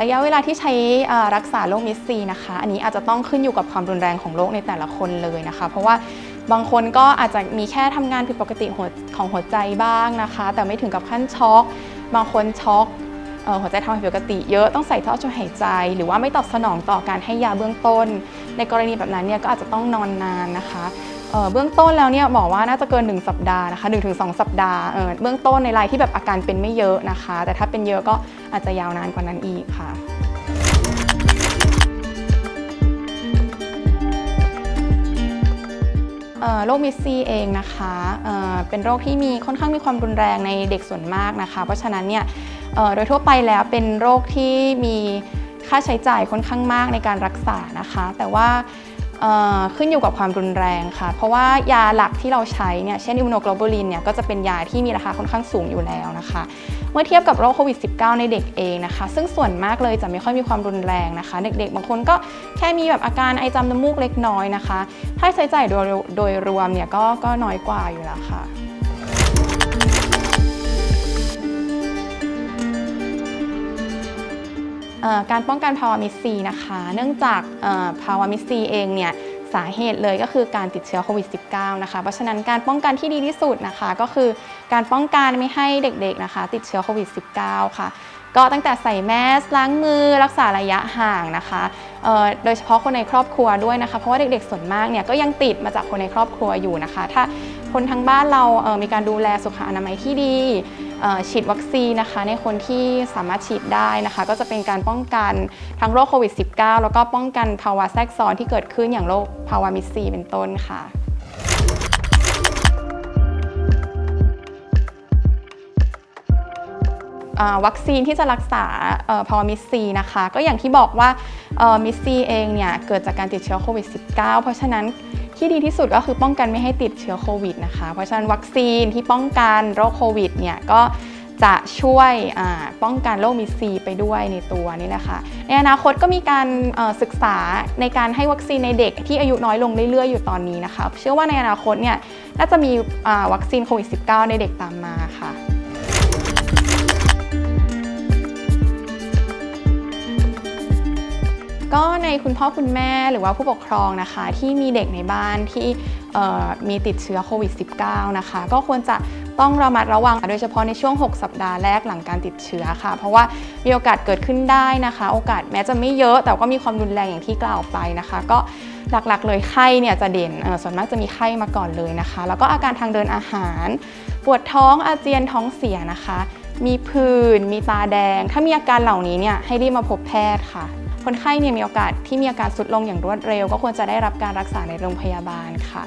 ระยะเวลาที่ใช้รักษาโรคมิสซีนะคะ อันนี้อาจจะต้องขึ้นอยู่กับความรุนแรงของโรคในแต่ละคนเลยนะคะ เพราะว่าบางคนก็อาจจะมีแค่ทำงานผิดปกติของหัวใจบ้างนะคะ แต่ไม่ถึงกับขั้นช็อก บางคนช็อก หัวใจทำงานผิดปกติเยอะต้องใส่ท่อช่วยหายใจ หรือว่าไม่ตอบสนองต่อการให้ยาเบื้องต้น ในกรณีแบบนั้นเนี่ยก็อาจจะต้องนอนนานนะคะเเบื้องต้นแล้วเนี่ยบอกว่าน่าจะเกิน 1 สัปดาห์นะคะ 1-2 สัปดาห์เเบื้องต้นในรายที่แบบอาการเป็นไม่เยอะนะคะ แต่ถ้าเป็นเยอะก็อาจจะยาวนานกว่านั้นอีกค่ะ โรคมิสซีเองนะคะเเป็นโรคที่มีค่อนข้างมีความรุนแรงในเด็กส่วนมากนะคะ เพราะฉะนั้นเนี่ยโดยทั่วไปแล้วเป็นโรคที่มีค่าใช้จ่ายค่อนข้างมากในการรักษานะคะ แต่ว่า ขึ้นอยู่กับความรุนแรงค่ะ เพราะว่ายาหลักที่เราใช้เนี่ยเช่นอิมมูโนโกลบูลินเนี่ยก็จะเป็นยาที่มีราคาค่อนข้างสูงอยู่แล้วนะคะ เมื่อเทียบกับโรคโควิด -19 ในเด็กเองนะคะ ซึ่งส่วนมากเลยจะไม่ค่อยมีความรุนแรงนะคะ เด็กๆ บางคนก็แค่มีแบบอาการไอจามน้ำมูกเล็กน้อยนะคะค่าใช้จ่ายโดยโดยรวมเนี่ยก็ก็น้อยกว่าอยู่แล้วค่ะ การป้องกันภาวะมิสซีนะคะ เนื่องจากภาวะมิสซีเองเนี่ยสาเหตุเลยก็คือการติดเชื้อโควิด -19 นะคะ เพราะฉะนั้นการป้องกันที่ดีที่สุดนะคะ ก็คือการป้องกันไม่ให้เด็กๆนะคะ ติดเชื้อโควิด -19 ค่ะ ก็ตั้งแต่ใส่แมสล้างมือรักษาระยะห่างนะคะโดยเฉพาะคนในครอบครัวด้วยนะคะ เพราะว่าเด็กๆส่วนมากเนี่ยก็ยังติดมาจากคนในครอบครัวอยู่นะคะ ถ้าคนทั้งบ้านเรามีการดูแลสุขอนามัยที่ดี ฉีดวัคซีนนะคะ ในคนที่สามารถฉีดได้นะคะ ก็จะเป็นการป้องกันทั้งโรคโควิด -19 แล้วก็ป้องกันภาวะแทรกซ้อนที่เกิดขึ้นอย่างโรคภาวะมิสซีเป็นต้นค่ะวัคซีนที่จะรักษาภาวะมิสซีนะคะ ก็อย่างที่บอกว่ามิสซีเองเนี่ย เกิดจากการติดเชื้อโควิด -19 เพราะฉะนั้น ที่ดีที่สุดก็คือป้องกันไม่ให้ติดเชื้อโควิดนะคะ เพราะฉะนั้นวัคซีนที่ป้องกันโรคโควิดเนี่ยก็จะช่วยป้องกันโรคมิสซีไปด้วยในตัวนี่แหละค่ะในอนาคตก็มีการศึกษาในการให้วัคซีนในเด็กที่อายุน้อยลงเรื่อยๆ อยู่ตอนนี้นะคะ เชื่อว่าในอนาคตเนี่ยน่าจะมีวัคซีนโควิด -19 ในเด็กตามมาค่ะ ก็ในคุณพ่อคุณแม่หรือว่าผู้ปกครองนะคะ ที่มีเด็กในบ้านที่มีติดเชื้อโควิด -19 นะคะ ก็ควรจะต้องระมัดระวังโดยเฉพาะในช่วง 6 สัปดาห์แรกหลังการติดเชื้อค่ะ เพราะว่ามีโอกาสเกิดขึ้นได้นะคะ โอกาสแม้จะไม่เยอะ แต่ก็มีความรุนแรงอย่างที่กล่าวไปนะคะ ก็หลักๆ เลยไข้เนี่ยจะเด่นส่วนมากจะมีไข้มาก่อนเลยนะคะ แล้วก็อาการทางเดินอาหาร ปวดท้องอาเจียนท้องเสียนะคะ มีผื่นมีตาแดง ถ้ามีอาการเหล่านี้เนี่ยให้รีบมาพบแพทย์ค่ะ คนไข้เนี่ยมีโอกาสที่มีอาการสุดลงอย่างรวดเร็ว ก็ควรจะได้รับการรักษาในโรงพยาบาลค่ะ